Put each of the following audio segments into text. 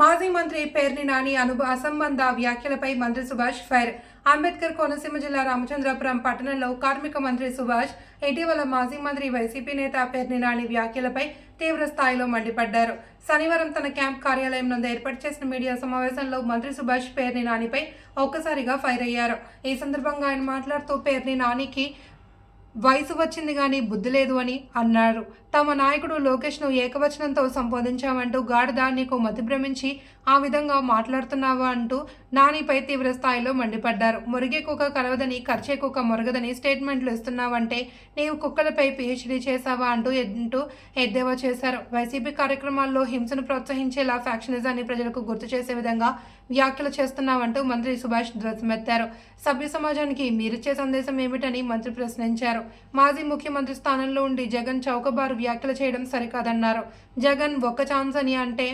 మాజీ మంత్రి పేర్ని నాని అను అసంబంధ వ్యాఖ్యలపై మంత్రి సుభాష్ ఫైర్ అంబేద్కర్ కోనసీమ జిల్లా రామచంద్రపురం పట్టణంలో కార్మిక మంత్రి సుభాష్ ఇటీవల మాజీ మంత్రి వైసీపీ నేత పేర్ని నాని వ్యాఖ్యలపై తీవ్ర స్థాయిలో మండిపడ్డారు. శనివారం తన క్యాంప్ కార్యాలయం నందు ఏర్పాటు చేసిన మీడియా సమావేశంలో మంత్రి సుభాష్ పేర్ని నానిపై ఒక్కసారిగా ఫైర్ అయ్యారు. ఈ సందర్భంగా ఆయన మాట్లాడుతూ పేర్ని నానికి వయసు వచ్చింది కానీ బుద్ధి లేదు అని అన్నారు. తమ నాయకుడు లోకేష్ను ఏకవచనంతో సంబోధించామంటూ గాడిద నీకు మతి భ్రమించి ఆ విధంగా మాట్లాడుతున్నావా అంటూ నానిపై తీవ్ర స్థాయిలో మండిపడ్డారు. మురిగే కుక్క కలవదని ఖర్చే కుక్క మురగదని స్టేట్మెంట్లు ఇస్తున్నావంటే నీవు కుక్కలపై పిహెచ్డీ చేశావా అంటూ అంటూ ఎద్దేవా చేశారు. వైసీపీ కార్యక్రమాల్లో హింసను ప్రోత్సహించేలా ఫ్యాక్షనిజాన్ని ప్రజలకు గుర్తు చేసే విధంగా వ్యాఖ్యలు చేస్తున్నామంటూ మంత్రి సుభాష్ ధ్వజమెత్తారు. సభ్య సమాజానికి మీరిచ్చే సందేశం ఏమిటని మంత్రి ప్రశ్నించారు. మాజీ ముఖ్యమంత్రి స్థానంలో ఉండి జగన్ చౌకబారు వ్యాఖ్యలు చేయడం సరికాదన్నారు. జగన్ ఒక్క ఛాన్స్ అని అంటే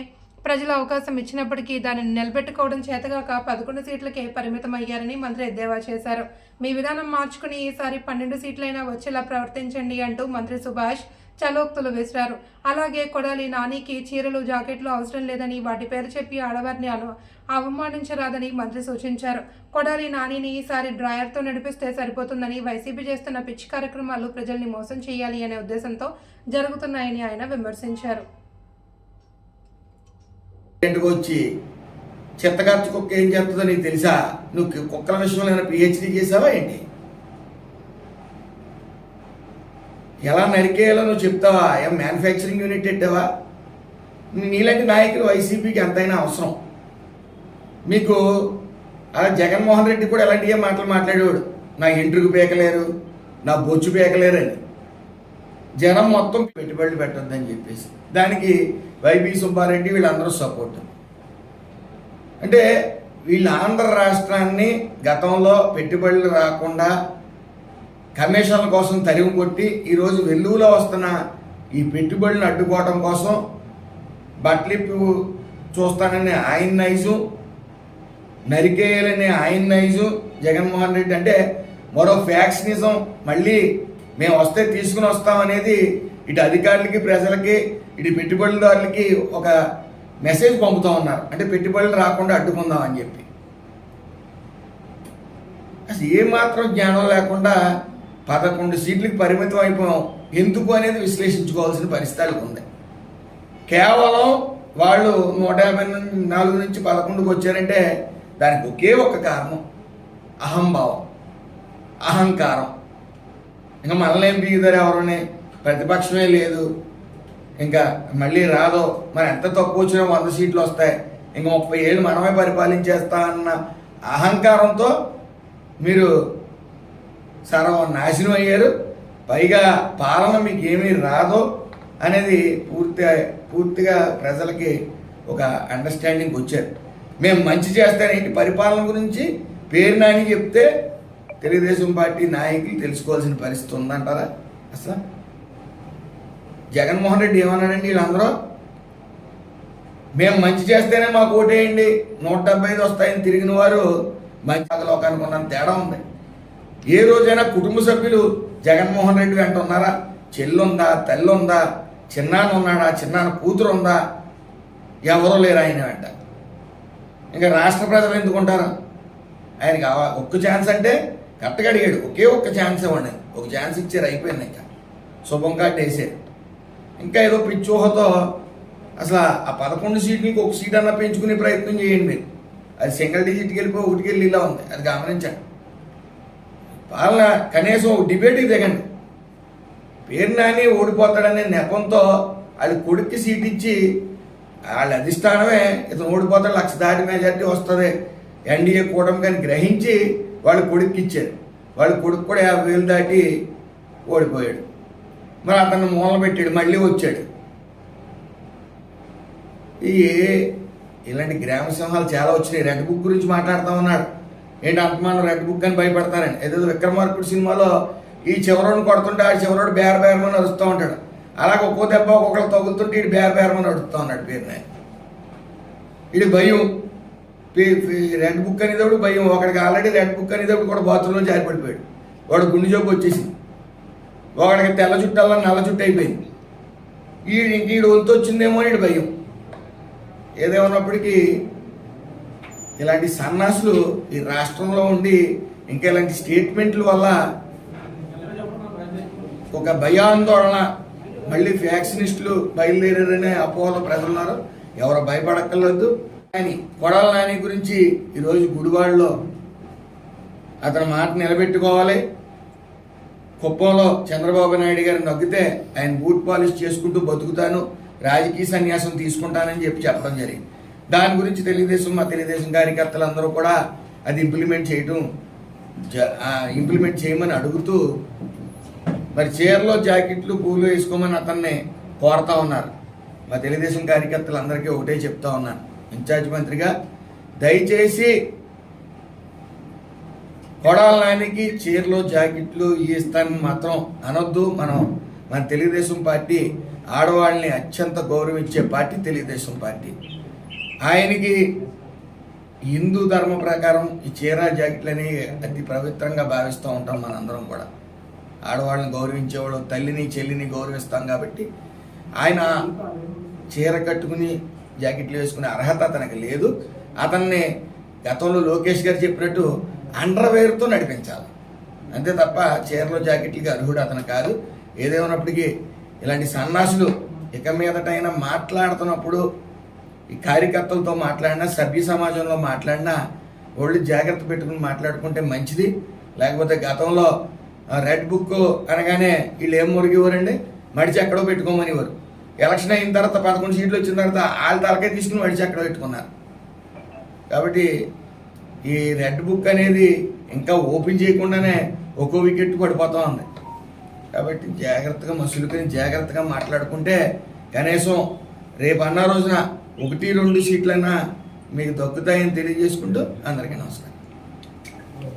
ప్రజలు అవకాశం ఇచ్చినప్పటికీ దానిని నిలబెట్టుకోవడం చేతగాక పదకొండు సీట్లకే పరిమితం అయ్యారని మంత్రి ఎద్దేవా చేశారు. మీ విధానం మార్చుకుని ఈసారి పన్నెండు సీట్లైనా వచ్చేలా ప్రవర్తించండి అంటూ మంత్రి సుభాష్ చలోక్తులు విసిరారు అలాగే కొడాలి నానికి చీరలు జాకెట్లు అవసరం లేదని వాటి పేరు చెప్పి ఆడవారిని అవమానించరాదని మంత్రి సూచించారు. కొడాలి నానిని ఈసారి డ్రాయర్తో నడిపిస్తే సరిపోతుందని వైసీపీ చేస్తున్న పిచ్చి కార్యక్రమాలు ప్రజల్ని మోసం చేయాలి అనే ఉద్దేశంతో జరుగుతున్నాయని ఆయన విమర్శించారు. వచ్చి చెత్తగార్చి కుక్క ఏం చేస్తుందో నీకు తెలుసా? నువ్వు కుక్కల విషయంలో ఏమైనా పిహెచ్డీ చేసావా ఏంటి? ఎలా నరికేయాలో నువ్వు చెప్తావా? ఏం మ్యానుఫ్యాక్చరింగ్ యూనిట్ పెట్టావా? నీలాంటి నాయకులు వైసీపీకి ఎంతైనా అవసరం. మీకు అలా జగన్మోహన్ రెడ్డి కూడా ఎలాంటి ఏ మాటలు మాట్లాడేవాడు? నా ఇంటికి పీకలేరు నా బొచ్చు పీకలేరు జనం మొత్తం పెట్టుబడులు పెట్టొద్దని చెప్పేసి. దానికి వైబీ సుబ్బారెడ్డి వీళ్ళందరూ సపోర్ట్ అంటే వీళ్ళ ఆంధ్ర రాష్ట్రాన్ని గతంలో పెట్టుబడులు రాకుండా కమిషన్ల కోసం తరిమి కొట్టి ఈరోజు వెల్లువలో వస్తున్న ఈ పెట్టుబడులను అడ్డుకోవడం కోసం బట్లిప్పు చూస్తానని ఆయన నైజు నరికేయాలని ఆయన నైజు జగన్మోహన్ రెడ్డి అంటే మరో ఫ్యాక్షనిజం మళ్ళీ మేము వస్తే తీసుకుని వస్తాం అనేది ఇటు అధికారులకి ప్రజలకి ఇటు పెట్టుబడిదారులకి ఒక మెసేజ్ పంపుతా ఉన్నారు. అంటే పెట్టుబడులు రాకుండా అడ్డుకుందాం అని చెప్పి. అసలు ఏమాత్రం జ్ఞానం లేకుండా పదకొండు సీట్లకు పరిమితం అయిపోయాం. ఎందుకు అనేది విశ్లేషించుకోవాల్సిన పరిస్థితులు ఉంది. కేవలం వాళ్ళు నూట యాభై నాలుగు నుంచి పదకొండుకు వచ్చారంటే దానికి ఒకే ఒక్క కారణం అహంభావం అహంకారం. ఇంకా మనల్ని ఏం పీకుతారు ఎవరని? ప్రతిపక్షమే లేదు. ఇంకా మళ్ళీ రాదో. మరి ఎంత తక్కువ వచ్చినా వంద సీట్లు వస్తాయి. ఇంకా ముప్పై ఏళ్ళు మనమే పరిపాలించేస్తా అన్న అహంకారంతో మీరు సర్వం నాశనం అయ్యారు. పైగా పాలన మీకు ఏమీ రాదో అనేది పూర్తి పూర్తిగా ప్రజలకి ఒక అండర్స్టాండింగ్ వచ్చారు. మేము మంచి చేస్తానేంటి పరిపాలన గురించి పేరు నాని చెప్తే తెలుగుదేశం పార్టీ నాయకులు తెలుసుకోవాల్సిన పరిస్థితి ఉందంటారా? అసలు జగన్మోహన్ రెడ్డి ఏమన్నాడండి వీళ్ళందరూ? మేము మంచి చేస్తేనే మాకు ఓటేయండి. నూట డెబ్బై ఐదు వస్తాయని తిరిగిన వారు మంచి లోకానికి ఉన్న తేడా ఉంది. ఏ రోజైనా కుటుంబ సభ్యులు జగన్మోహన్ రెడ్డి వెంట ఉన్నారా? చెల్లుందా? తల్లి ఉందా చిన్నాన్న ఉన్నాడా? చిన్నాన్న కూతురు ఉందా ఎవరూ లేరు ఆయన వెంట? ఇంకా రాష్ట్ర ప్రజలు ఎందుకుంటారు ఆయనకి ఒక్క ఛాన్స్ అంటే కరెక్ట్గా అడిగాడు. ఒకే ఒక్క ఛాన్స్ ఇవ్వండి. ఒక ఛాన్స్ ఇచ్చారు అయిపోయింది ఇంకా. శుభం కార్డు వేసారు. ఇంకా ఏదో పిచ్చూహతో అసలు ఆ పదకొండు సీట్లకి ఒక సీట్ అన్న పెంచుకునే ప్రయత్నం చేయండి మీరు. అది సింగిల్ డిజిట్కి వెళ్ళిపోయి ఒకటికి వెళ్ళి ఇలా ఉంది. అది గమనించండి. పాలన కనీసం ఒక డిబేట్కి దిగండి. పేరు నాని ఓడిపోతాడనే నెపంతో వాళ్ళ కొడుక్కి సీట్ ఇచ్చి వాళ్ళ అధిష్టానమే ఇతను ఓడిపోతాడు లక్ష దాటి మెజార్టీ వస్తుంది. ఎన్డీఏ కూటమి కానీ గ్రహించి వాళ్ళ కొడుక్కి ఇచ్చారు. వాళ్ళ కొడుకు కూడా యాభై వేలు దాటి ఓడిపోయాడు. మరి అతను మూల పెట్టాడు మళ్ళీ వచ్చాడు. ఈ ఇలాంటి గ్రామ సింహాలు చాలా వచ్చినాయి. రెడ్ బుక్ గురించి మాట్లాడుతూ ఉన్నాడు. ఏంటి అంతమానం రెడ్ బుక్ అని భయపడతారని? ఏదో విక్రమార్కుడు సినిమాలో ఈ చివరోని కొడుతుంటే ఆ చివరోడు బేర బేరమని అరుస్తూ ఉంటాడు. అలాగే ఒక్కో దెబ్బ ఒక్కొక్కరు తగులుతుంటే ఇటు బేర బేరమని అడుగుతూ ఉన్నాడు పేరుని ఇది భయం. రెడ్ బుక్ అనేటప్పుడు భయం. ఒకడికి ఆల్రెడీ రెడ్ బుక్ అనేటప్పుడు కూడా బాత్రూంలో జారిపడిపోయాడు. వాడు గుండె జోబు వచ్చేసింది. ఒకడికి తెల్ల చుట్టాల నల్ల చుట్టు అయిపోయింది. ఈ ఇంక ఈడు వంతు వచ్చిందేమో ఈడు భయం. ఏదేమన్నప్పటికీ ఇలాంటి సన్నాసులు ఈ రాష్ట్రంలో ఉండి ఇంకా ఇలాంటి స్టేట్మెంట్ల వల్ల ఒక భయాందోళన మళ్ళీ వ్యాక్సినిస్టులు బయలుదేరారనే అపోహలో ప్రజలు ఉన్నారు ఎవరు భయపడక్కర్లేదు. కానీ కొడాల నాని గురించి ఈరోజు గుడివాడలో అతని మాట నిలబెట్టుకోవాలి. కుప్పంలో చంద్రబాబు నాయుడు గారిని నొక్కితే ఆయన బూట్ పాలిష్ చేసుకుంటూ బతుకుతాను రాజకీయ సన్యాసం తీసుకుంటానని చెప్పి చెప్పడం జరిగింది. దాని గురించి తెలుగుదేశం మా తెలుగుదేశం కార్యకర్తలు అందరూ కూడా అది ఇంప్లిమెంట్ చేయటం ఇంప్లిమెంట్ చేయమని అడుగుతూ మరి చీరలో జాకెట్లు పూలు వేసుకోమని అతన్ని కోరుతా ఉన్నారు. మా తెలుగుదేశం కార్యకర్తలు అందరికీ ఒకటే చెప్తా ఉన్నాను ఇన్ఛార్జ్ మంత్రిగా దయచేసి కొడాల నానికి చీరలు జాకెట్లు ఇస్తానని మాత్రం అనొద్దు. మనం మన తెలుగుదేశం పార్టీ ఆడవాళ్ళని అత్యంత గౌరవించే పార్టీ తెలుగుదేశం పార్టీ. ఆయనకి హిందూ ధర్మ ప్రకారం ఈ చీర జాకెట్లని అతి పవిత్రంగా భావిస్తూ ఉంటాం మనందరం కూడా. ఆడవాళ్ళని గౌరవించేవాడు తల్లిని చెల్లిని గౌరవిస్తాం కాబట్టి ఆయన చీర కట్టుకుని జాకెట్లు వేసుకునే అర్హత అతనికి లేదు. అతన్ని గతంలో లోకేష్ గారు చెప్పినట్టు అండర్వేర్తో నడిపించాలి. అంతే తప్ప చీరలో జాకెట్లకి అర్హుడు అతను కాదు. ఏదేమైనప్పటికీ ఇలాంటి సన్నాసులు ఇక మీదటైనా మాట్లాడుతున్నప్పుడు ఈ కార్యకర్తలతో మాట్లాడినా సభ్య సమాజంలో మాట్లాడినా ఒళ్ళు జాగ్రత్త పెట్టుకుని మాట్లాడుకుంటే మంచిది. లేకపోతే గతంలో ఆ, రెడ్ బుక్ అనగానే వీళ్ళు ఏం మురిగేవారండి? మడిచి ఎక్కడో పెట్టుకోమనివారు. ఎలక్షన్ అయిన తర్వాత పదకొండు సీట్లు వచ్చిన తర్వాత వాళ్ళ తలకే తీసుకుని మడిచి ఎక్కడో పెట్టుకున్నారు. కాబట్టి ఈ రెడ్ బుక్ అనేది ఇంకా ఓపెన్ చేయకుండానే ఒక్కో వికెట్ పడిపోతా ఉంది. కాబట్టి జాగ్రత్తగా మసులుకొని జాగ్రత్తగా మాట్లాడుకుంటే కనీసం రేపు అన్న రోజున ఒకటి రెండు సీట్లైనా మీకు దక్కుతాయని తెలియజేసుకుంటూ అందరికీ నమస్కారం.